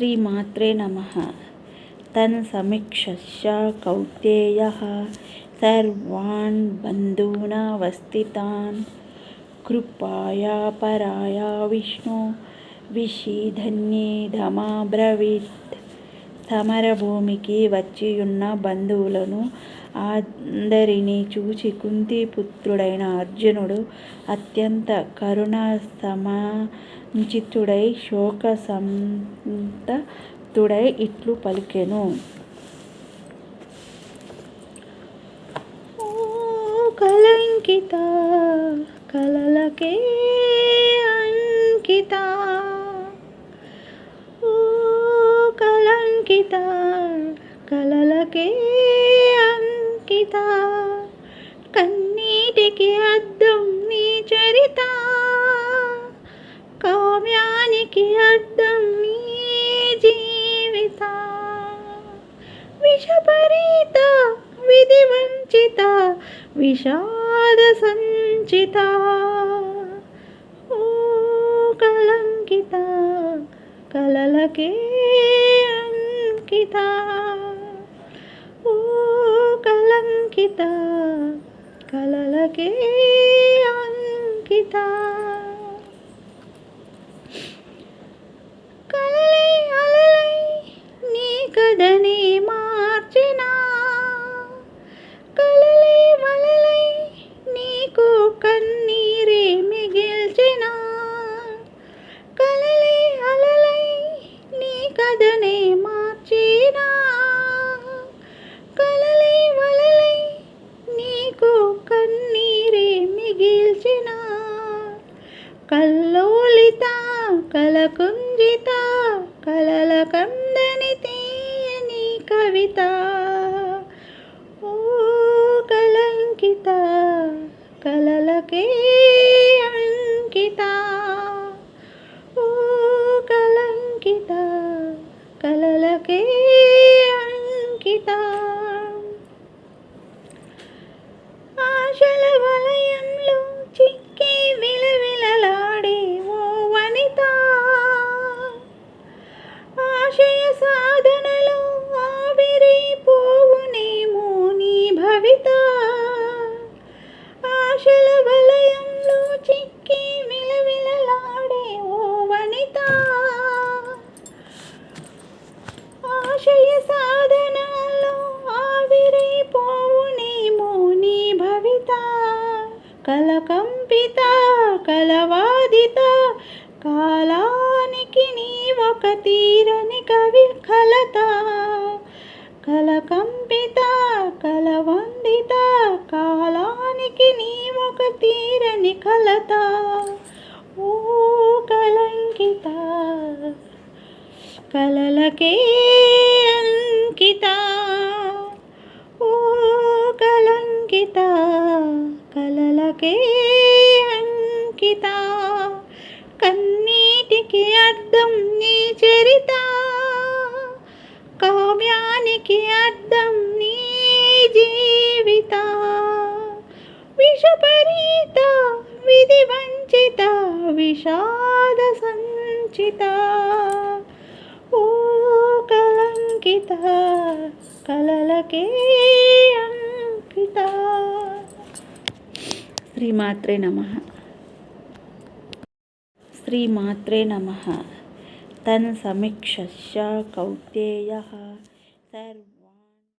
श्रीमात्रे नमः। तन समीक्ष कौतेय सर्वान् बन्धूनावस्थितान्। कृपाया पराया विष्णो विषिधन्ये धमाब्रवीत्। సమరభూమికి వచ్చియున్న బంధువులను అందరినీ చూచి కుంతిపుత్రుడైన అర్జునుడు అత్యంత కరుణ సమాంచితుడై శోక సంతుడై ఇట్లు పలికెను. కలంకిత కలలకే అంకిత ఓ అంకిత కలలకే అంకిత. కన్నీటికి అద్దం నీ చరిత కావ్యానికి అద్దం నీ జీవిత. విషపరీత విధి వంచిత విషాద సంచిత. ఓ కలంకిత కలలకే కలంకిత ఓ కలంకిత కలలకే అంకితా. కల్లోలిత కలకుంజిత కలల కందని తీయని కవిత. కలవాదిత. కాలానికి నీ ఒక తీరని కవి కలత. కలకంపిత కలవందిత కాలానికి నీ ఒక తీరని కలత. ఓ కలంకిత కలలకే చరిత కావ్యానికి అర్థం నీ జీవిత. విషపరీత విధి వంచిత విషాద సంచిత. ఓ కలంకిత కలలకే అంకిత. శ్రీమాత్రే నమ. శ్రీమాత్రే నమ. तन्समीक्षस्य कौन्तेयः सर्व